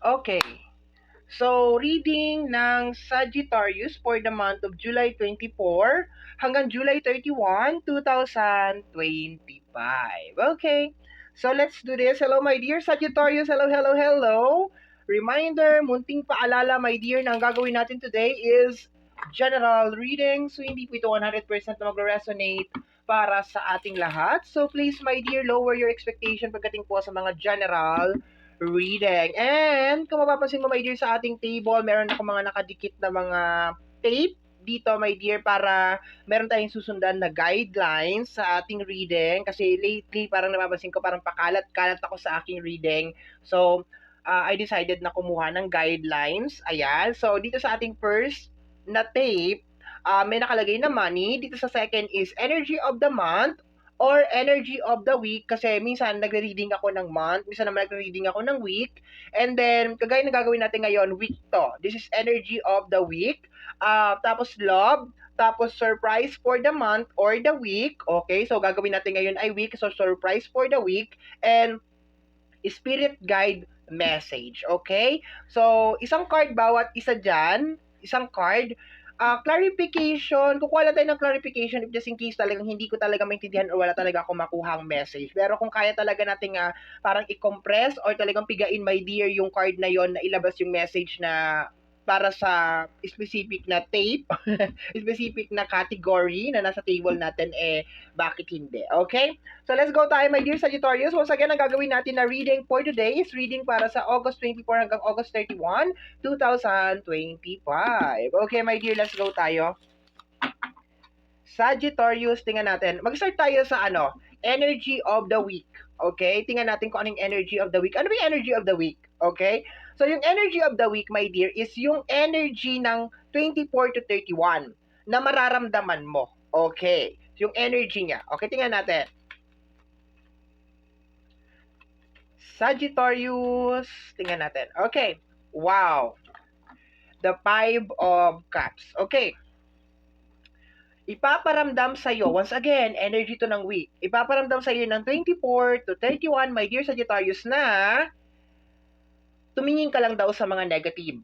Okay. So, reading ng Sagittarius for the month of July 24 hanggang July 31, 2025. Okay. So, let's do this. Hello, my dear Sagittarius. Hello, hello, hello. Reminder, munting paalala, my dear, na ang gagawin natin today is general reading. So, hindi po ito 100% na mag-resonate para sa ating lahat. So, please, my dear, lower your expectation pagdating po sa mga general. And kung mapapansin mo, my dear, sa ating table, meron ako mga nakadikit na mga tape dito, my dear, para meron tayong susundan na guidelines sa ating reading. Kasi lately, parang napapansin ko, parang pakalat-kalat ako sa aking reading. So, uh, I decided na kumuha ng guidelines. Ayan. So, dito sa ating first na tape, uh, may nakalagay na money. Dito sa second is energy of the month or energy of the week kasi minsan nagre-reading ako ng month, minsan naman nagre-reading ako ng week. And then, kagaya na gagawin natin ngayon, week to. This is energy of the week. Uh, tapos love, tapos surprise for the month or the week. Okay, so gagawin natin ngayon ay week, so surprise for the week. And spirit guide message. Okay? So, isang card bawat isa dyan, isang card, uh, clarification, kukuha lang tayo ng clarification if just in case talagang hindi ko talaga maintindihan or wala talaga ako makuhang message. Pero kung kaya talaga nating uh, parang i-compress or talagang pigain my dear yung card na yon na ilabas yung message na para sa specific na tape, specific na category na nasa table natin, eh, bakit hindi? Okay? So, let's go tayo, my dear Sagittarius. Once again, ang gagawin natin na reading for today is reading para sa August 24 hanggang August 31, 2025. Okay, my dear, let's go tayo. Sagittarius, tingnan natin. Mag-start tayo sa ano, energy of the week. Okay? Tingnan natin kung anong energy of the week. Ano ba yung energy of the week? Okay? So, yung energy of the week, my dear, is yung energy ng 24 to 31 na mararamdaman mo. Okay. Yung energy niya. Okay, tingnan natin. Sagittarius. Tingnan natin. Okay. Wow. The Five of Cups. Okay. Ipaparamdam sa iyo, once again, energy to ng week. Ipaparamdam sa iyo ng 24 to 31, my dear Sagittarius, na tumingin ka lang daw sa mga negative.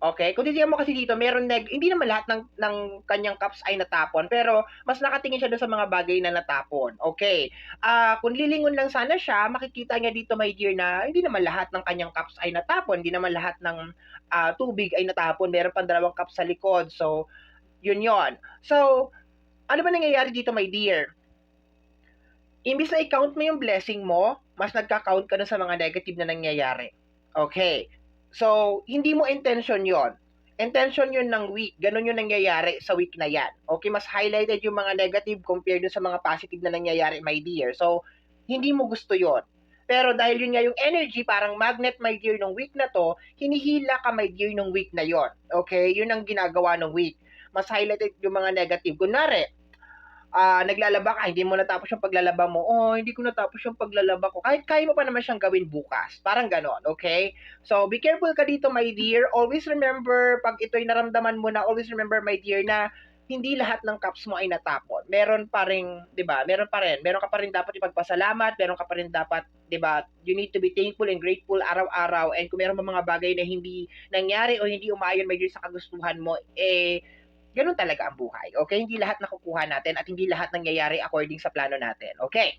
Okay? Kung titingnan mo kasi dito, meron neg hindi naman lahat ng ng kanyang cups ay natapon, pero mas nakatingin siya doon sa mga bagay na natapon. Okay. Ah, uh, kung lilingon lang sana siya, makikita niya dito, my dear, na hindi naman lahat ng kanyang cups ay natapon, hindi naman lahat ng uh, tubig ay natapon, meron pang dalawang cups sa likod. So, yun yon. So, ano ba nangyayari dito, my dear? Imbis na i-count mo yung blessing mo, mas nagka-count ka na sa mga negative na nangyayari. Okay. So, hindi mo intention yon. Intention yun ng week. Ganon yung nangyayari sa week na yan. Okay, mas highlighted yung mga negative compared sa mga positive na nangyayari, my dear. So, hindi mo gusto yon. Pero dahil yun nga yung energy, parang magnet, my dear, nung week na to, hinihila ka, my dear, nung week na yon. Okay? Yun ang ginagawa ng week. Mas highlighted yung mga negative. Kunwari, uh, naglalaba ka, hindi mo natapos yung paglalaba mo, oh, hindi ko natapos yung paglalaba ko. Kahit kaya mo pa naman siyang gawin bukas. Parang ganon, okay? So, be careful ka dito, my dear. Always remember, pag ito'y naramdaman mo na, always remember, my dear, na hindi lahat ng cups mo ay natapon. Meron pa rin, 'di ba? Meron pa rin. Meron ka pa rin dapat ipagpasalamat, meron ka pa rin dapat, 'di ba? You need to be thankful and grateful araw-araw. And kung meron mga bagay na hindi nangyari o hindi umayon dear sa kagustuhan mo, eh Ganun talaga ang buhay. Okay? Hindi lahat nakukuha natin at hindi lahat nangyayari according sa plano natin. Okay?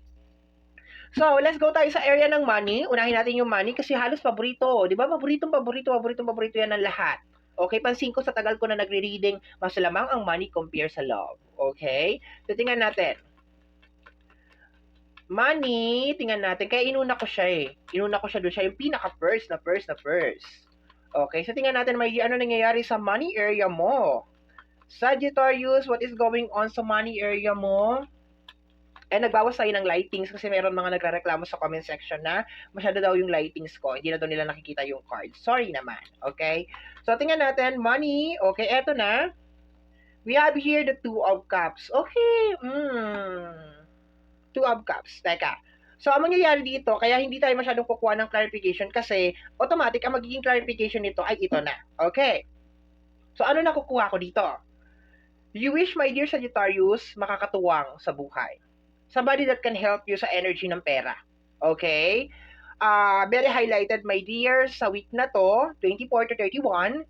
So, let's go tayo sa area ng money. Unahin natin yung money kasi halos paborito. Di ba? Paboritong paborito, paboritong paborito yan ng lahat. Okay, pansin ko sa tagal ko na nagre-reading, mas lamang ang money compare sa love. Okay? So, tingnan natin. Money, tingnan natin. Kaya inuna ko siya eh. Inuna ko siya doon. Siya yung pinaka-first na first na first. Okay, so tingnan natin may ano nangyayari sa money area mo. Sagittarius, what is going on sa money area mo? Eh, nagbawas tayo ng lightings kasi meron mga nagre-reklamo sa comment section na masyado daw yung lightings ko. Hindi na daw nila nakikita yung card. Sorry naman. Okay? So, tingnan natin. Money. Okay, eto na. We have here the two of cups. Okay. Mm. Two of cups. Teka. So, ang mangyayari dito, kaya hindi tayo masyadong kukuha ng clarification kasi automatic ang magiging clarification nito ay ito na. Okay. So, ano na kukuha ko dito? You wish, my dear Sagittarius, makakatuwang sa buhay. Somebody that can help you sa energy ng pera. Okay? ah very highlighted, my dear, sa week na to, 24 to 31,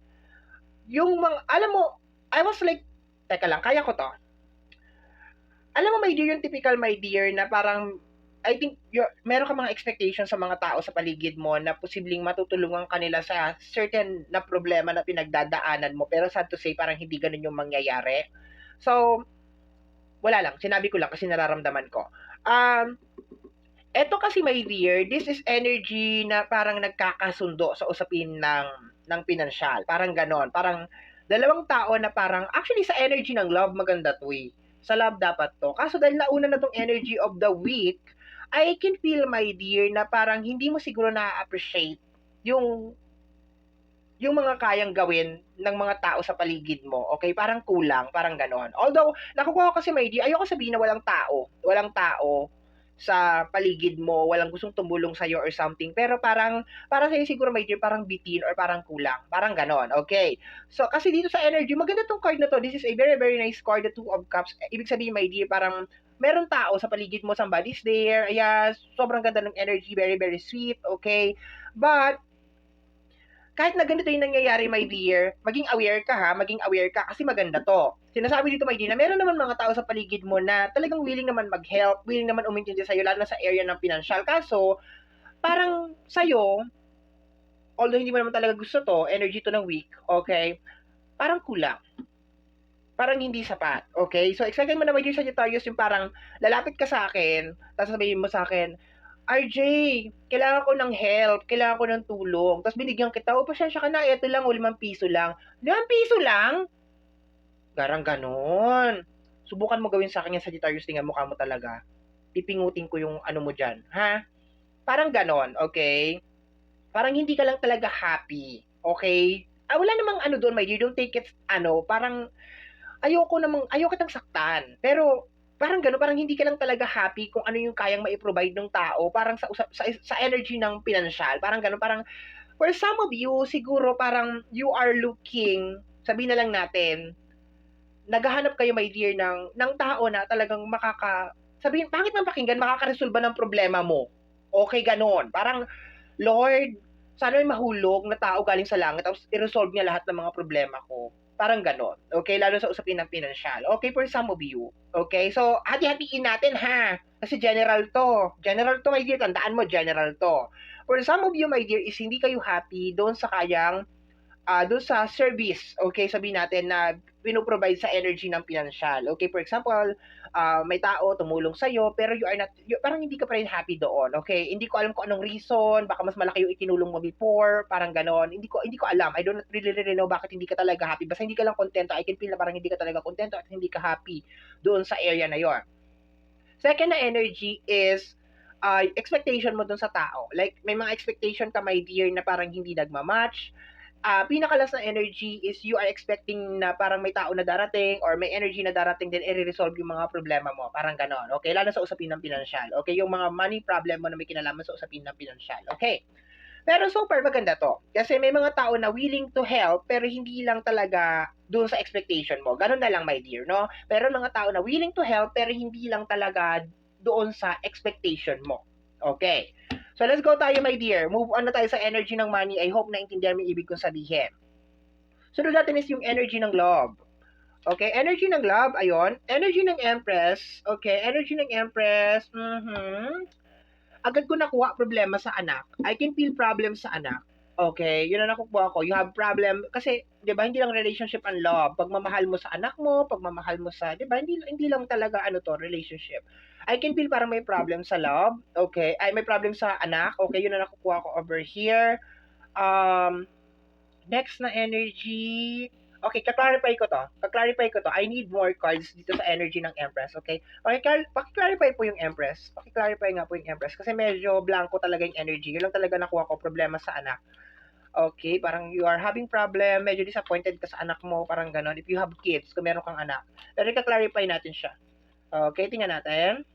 yung mga, alam mo, I was like, teka lang, kaya ko to. Alam mo, my dear, yung typical, my dear, na parang, I think, you're, meron ka mga expectations sa mga tao sa paligid mo na posibleng matutulungan kanila sa certain na problema na pinagdadaanan mo. Pero sad to say, parang hindi ganun yung mangyayari. So, wala lang. Sinabi ko lang kasi nararamdaman ko. Um, eto kasi, my dear, this is energy na parang nagkakasundo sa usapin ng ng pinansyal. Parang ganon. Parang dalawang tao na parang, actually sa energy ng love, maganda to eh. Sa love dapat to. Kaso dahil nauna na tong energy of the week, I can feel, my dear, na parang hindi mo siguro na-appreciate yung yung mga kayang gawin ng mga tao sa paligid mo. Okay? Parang kulang, parang ganon. Although, nakukuha ko kasi, my dear, ayoko sabihin na walang tao. Walang tao sa paligid mo, walang gustong tumulong sa'yo or something. Pero parang, para sa'yo siguro, dear, parang bitin or parang kulang. Parang ganon. Okay? So, kasi dito sa energy, maganda tong card na to. This is a very, very nice card, the Two of Cups. Ibig sabihin, my dear, parang meron tao sa paligid mo, somebody's there. Ayan, sobrang ganda ng energy, very, very sweet. Okay? But, kahit na ganito yung nangyayari, my dear, maging aware ka ha, maging aware ka kasi maganda to. Sinasabi dito, my dear, na meron naman mga tao sa paligid mo na talagang willing naman mag-help, willing naman umintindi sa'yo, lalo na sa area ng financial. Kaso, parang sa'yo, although hindi mo naman talaga gusto to, energy to ng week, okay, parang kulang. Parang hindi sapat, okay? So, expectin mo na, my dear Sagittarius, yung parang lalapit ka sa akin, tapos sabihin mo sa akin, RJ, kailangan ko ng help, kailangan ko ng tulong. Tapos binigyan kita, o pasensya ka na, ito lang, o limang piso lang. Limang piso lang? Garang ganon. Subukan mo gawin sa akin yung Sagittarius, tingnan mo talaga. Pipingutin ko yung ano mo dyan, ha? Parang ganon, okay? Parang hindi ka lang talaga happy, okay? Ah, wala namang ano doon, my dear, don't take it, ano, parang, ayoko namang, ayoko kitang saktan. Pero, parang gano'n, parang hindi ka lang talaga happy kung ano yung kayang mai-provide ng tao, parang sa, sa, sa energy ng pinansyal, parang gano'n, parang, for some of you, siguro parang you are looking, sabihin na lang natin, naghahanap kayo, my dear, ng, ng tao na talagang makaka, sabihin, pangit man pakinggan, makakaresolba ng problema mo. Okay, gano'n. Parang, Lord, sana may mahulog na tao galing sa langit tapos i-resolve niya lahat ng mga problema ko. Parang ganon. Okay? Lalo sa usapin ng pinansyal. Okay, for some of you. Okay? So, hati-hatiin natin ha. Kasi general to. General to, my dear. Tandaan mo, general to. For some of you, my dear, is hindi kayo happy doon sa kayang, uh, doon sa service. Okay? Sabihin natin na pinoprovide sa energy ng pinansyal. Okay? For example, uh, may tao tumulong sa'yo, pero you are not, you, parang hindi ka pa rin happy doon. Okay? Hindi ko alam kung anong reason. Baka mas malaki yung itinulong mo before. Parang ganon. Hindi ko, hindi ko alam. I don't really, really know bakit hindi ka talaga happy. Basta hindi ka lang kontento. I can feel na parang hindi ka talaga kontento at hindi ka happy doon sa area na yon. Second na energy is uh, expectation mo doon sa tao. Like, may mga expectation ka, my dear, na parang hindi nagmamatch uh, pinakalas na energy is you are expecting na parang may tao na darating or may energy na darating din i-resolve yung mga problema mo. Parang ganon. Okay? Lalo sa usapin ng pinansyal. Okay? Yung mga money problem mo na may kinalaman sa usapin ng pinansyal. Okay? Pero super maganda to. Kasi may mga tao na willing to help pero hindi lang talaga doon sa expectation mo. Ganon na lang, my dear, no? Pero mga tao na willing to help pero hindi lang talaga doon sa expectation mo. Okay. So, let's go tayo, my dear. Move on na tayo sa energy ng money. I hope naintindihan mo yung ibig kong sabihin. Sunod natin is yung energy ng love. Okay, energy ng love, ayon. Energy ng Empress. Okay, energy ng Empress. Mm-hmm. Agad ko nakuha problema sa anak. I can feel problem sa anak. Okay, yun ang nakukuha ko. You have problem kasi 'di ba hindi lang relationship and love. Pagmamahal mo sa anak mo, pagmamahal mo sa 'di ba hindi hindi lang talaga ano to relationship. I can feel parang may problem sa love. Okay. Ay, may problem sa anak. Okay, yun na nakukuha ko over here. Um, next na energy. Okay, ka-clarify ko to. Ka-clarify ko to. I need more cards dito sa energy ng Empress, okay? Okay, paki-clarify po yung Empress. Paki-clarify nga po yung Empress kasi medyo blanco talaga yung energy. Yun lang talaga nakuha ko problema sa anak. Okay, parang you are having problem, medyo disappointed ka sa anak mo, parang ganon. If you have kids, kung meron kang anak. Pero ka-clarify natin siya. Okay, tingnan natin.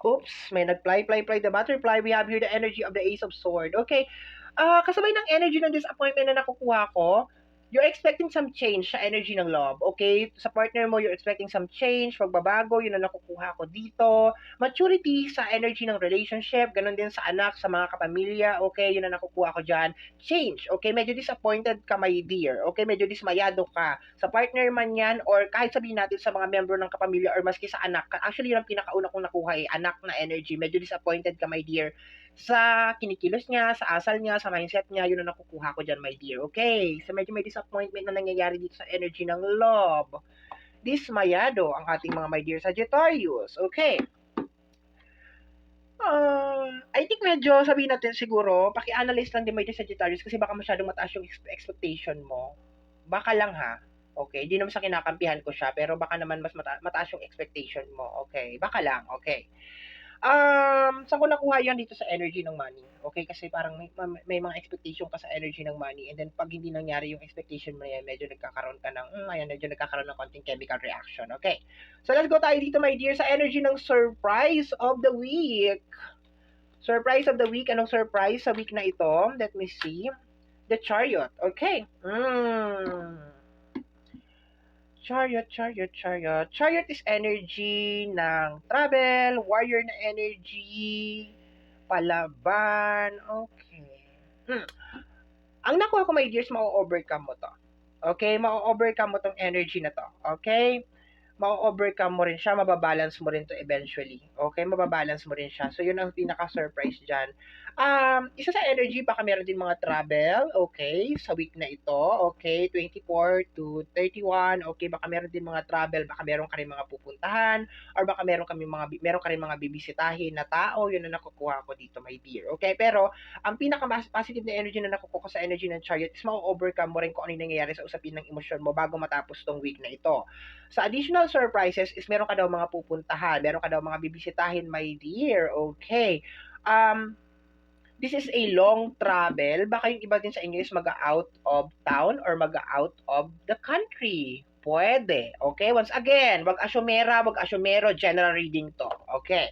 Oops, may nag-fly, fly, fly the butterfly. We have here the energy of the Ace of Sword. Okay, uh, kasabay ng energy ng disappointment na nakukuha ko, you're expecting some change sa energy ng love, okay? Sa partner mo, you're expecting some change, magbabago, yun ang nakukuha ko dito. Maturity sa energy ng relationship, ganun din sa anak, sa mga kapamilya, okay? Yun ang nakukuha ko dyan. Change, okay? Medyo disappointed ka, my dear, okay? Medyo dismayado ka. Sa partner man yan, or kahit sabihin natin sa mga member ng kapamilya, or maski sa anak, actually yun ang pinakauna kong nakuha eh, anak na energy. Medyo disappointed ka, my dear sa kinikilos niya, sa asal niya, sa mindset niya, yun ang nakukuha ko dyan, my dear. Okay? So, medyo may disappointment na nangyayari dito sa energy ng love. Dismayado ang ating mga my dear Sagittarius. Okay. Uh, I think medyo sabihin natin siguro, paki-analyze lang din my dear Sagittarius kasi baka masyadong mataas yung expectation mo. Baka lang ha. Okay, hindi naman sa kinakampihan ko siya, pero baka naman mas mata- mataas yung expectation mo. Okay, baka lang. Okay. Um, saan ko nakuha yan dito sa energy ng money? Okay, kasi parang may, may mga expectation ka sa energy ng money and then pag hindi nangyari yung expectation mo yan, medyo nagkakaroon ka ng, mm, ayan, medyo nagkakaroon ng konting chemical reaction. Okay. So, let's go tayo dito, my dear, sa energy ng surprise of the week. Surprise of the week. Anong surprise sa week na ito? Let me see. The chariot. Okay. Mm. Chariot, chariot, chariot. Chariot is energy ng travel, warrior na energy, palaban. Okay. Hmm. Ang nakuha ko, my dears, ma-overcome mo to. Okay? Ma-overcome mo tong energy na to. Okay? Ma-overcome mo rin siya, mababalance mo rin to eventually. Okay? Mababalance mo rin siya. So, yun ang pinaka-surprise dyan. Um, isa sa energy, baka meron din mga travel, okay, sa week na ito, okay, 24 to 31, okay, baka meron din mga travel, baka meron ka rin mga pupuntahan, or baka meron kami mga, meron ka rin mga bibisitahin na tao, yun na nakukuha ko dito, my dear, okay, pero, ang pinaka-positive na energy na nakukuha ko sa energy ng chariot is ma-overcome mo rin kung ano yung nangyayari sa usapin ng emosyon mo bago matapos tong week na ito. Sa additional surprises is meron ka daw mga pupuntahan, meron ka daw mga bibisitahin, my dear, okay, um, this is a long travel, baka yung iba din sa inyo is mag-out of town or mag-out of the country. Pwede. Okay? Once again, wag asyomera, wag asyomero, general reading to. Okay.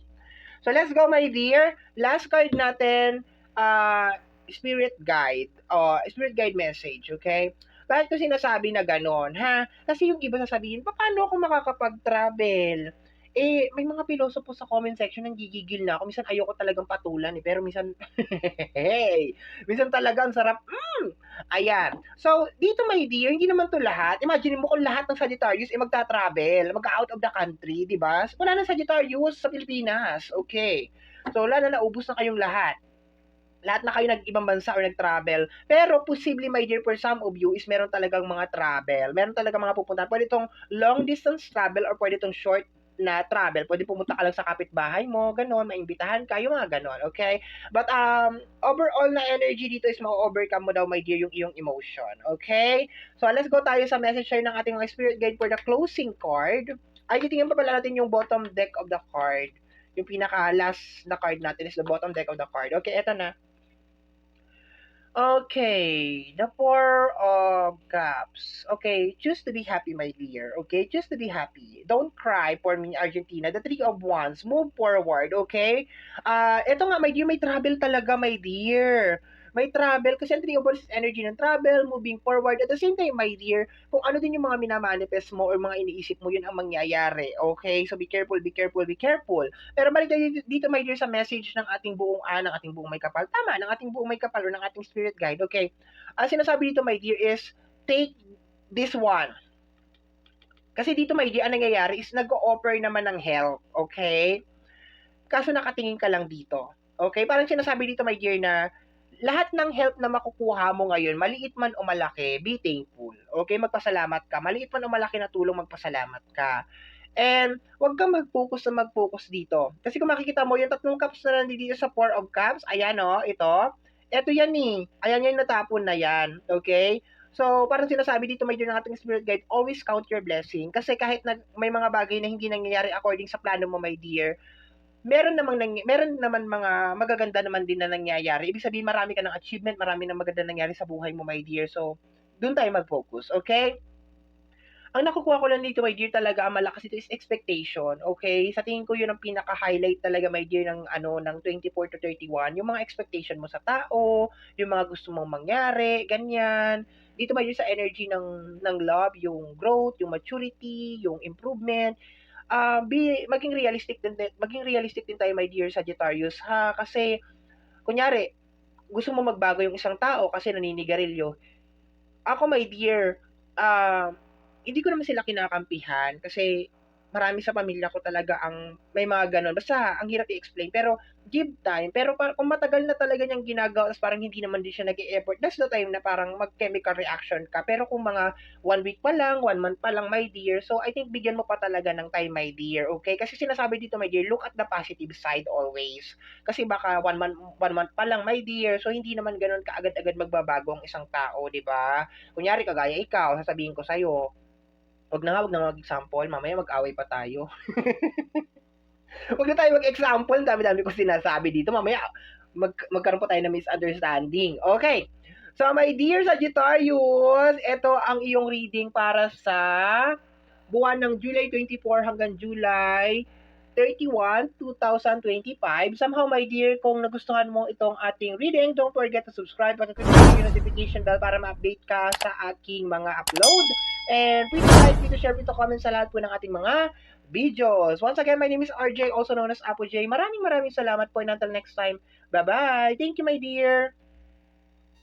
So, let's go, my dear. Last card natin, uh, spirit guide. Uh, spirit guide message, okay? Bakit ko sinasabi na ganon, ha? Kasi yung iba sasabihin, paano ako makakapag-travel? Eh, may mga pilosopo sa comment section nang gigigil na ako. Minsan ayoko talagang patulan eh. Pero minsan, hey, minsan talaga ang sarap. Mm, ayan. So, dito my dear, hindi naman to lahat. Imagine mo kung lahat ng Sagittarius ay eh, magta-travel, mag-out of the country, di ba? Wala na Sagittarius sa Pilipinas. Okay. So, wala na naubos na kayong lahat lahat na kayo nag-ibang bansa or nag-travel. Pero posibly, my dear, for some of you, is meron talagang mga travel. Meron talagang mga pupunta. Pwede itong long distance travel or pwede itong short na travel. Pwede pumunta ka lang sa kapitbahay mo, ganun, maimbitahan ka, yung mga ganun, okay? But um, overall na energy dito is ma-overcome mo daw, my dear, yung iyong emotion, okay? So, let's go tayo sa message share ng ating mga spirit guide for the closing card. Ay, titingnan pa pala natin yung bottom deck of the card. Yung pinaka-last na card natin is the bottom deck of the card. Okay, eto na. Okay, the Four of Cups. Okay, choose to be happy, my dear. Okay, choose to be happy. Don't cry for me, Argentina. The Three of Wands. Move forward, okay? Uh, ito nga, my dear, may travel talaga, my dear may travel, kasi ang renewable energy ng travel, moving forward. At the same time, my dear, kung ano din yung mga minamanifest mo or mga iniisip mo, yun ang mangyayari. Okay? So, be careful, be careful, be careful. Pero balik tayo dito, my dear, sa message ng ating buong A, ng ating buong may kapal. Tama, ng ating buong may kapal or ng ating spirit guide. Okay? Ang sinasabi dito, my dear, is take this one. Kasi dito, my dear, ang nangyayari is nag-offer naman ng help. Okay? Kaso nakatingin ka lang dito. Okay? Parang sinasabi dito, my dear, na lahat ng help na makukuha mo ngayon, maliit man o malaki, be thankful. Okay, magpasalamat ka. Maliit man o malaki na tulong, magpasalamat ka. And wag kang mag-focus na mag-focus dito. Kasi kung makikita mo, yung tatlong cups na nandito sa four of cups, ayan o, oh, ito. Ito yan eh. Ayan yung natapon na yan. Okay? So, parang sinasabi dito, may ng ating spirit guide, always count your blessing. Kasi kahit na may mga bagay na hindi nangyayari according sa plano mo, my dear, meron namang nang, meron naman mga magaganda naman din na nangyayari. Ibig sabihin marami ka ng achievement, marami nang maganda nangyari sa buhay mo, my dear. So, doon tayo mag-focus, okay? ang nakukuha ko lang dito, my dear, talaga ang malakas ito is expectation, okay? Sa tingin ko yun ang pinaka-highlight talaga, my dear, ng ano ng 24 to 31, yung mga expectation mo sa tao, yung mga gusto mong mangyari, ganyan. Dito, my dear, sa energy ng ng love, yung growth, yung maturity, yung improvement, ah be maging realistic din maging realistic din tayo, my dear Sagittarius, ha? Kasi kunyari, gusto mo magbago yung isang tao kasi naninigarilyo. Ako, my dear, ah hindi ko naman sila kinakampihan kasi marami sa pamilya ko talaga ang may mga ganon. Basta, ang hirap i-explain. Pero, give time. Pero par- kung matagal na talaga niyang ginagawa, tapos parang hindi naman din siya nag effort that's the time na parang mag-chemical reaction ka. Pero kung mga one week pa lang, one month pa lang, my dear, so I think bigyan mo pa talaga ng time, my dear. Okay? Kasi sinasabi dito, my dear, look at the positive side always. Kasi baka one month, one month pa lang, my dear, so hindi naman ganon kaagad-agad magbabago ang isang tao, di ba? Kunyari, kagaya ikaw, sasabihin ko sa'yo, wag na nga, wag na mag-example, mamaya mag-away pa tayo. wag na tayo mag-example, dami-dami ko sinasabi dito, mamaya mag magkaroon pa tayo ng misunderstanding. Okay. So, my dear Sagittarius, ito ang iyong reading para sa buwan ng July 24 hanggang July 31, 2025. Somehow, my dear, kung nagustuhan mo itong ating reading, don't forget to subscribe at click yung notification bell para ma-update ka sa aking mga upload. And please like, please share, please comment sa lahat po ng ating mga videos. Once again, my name is RJ, also known as Apo J. Maraming maraming salamat po and until next time, bye-bye. Thank you, my dear.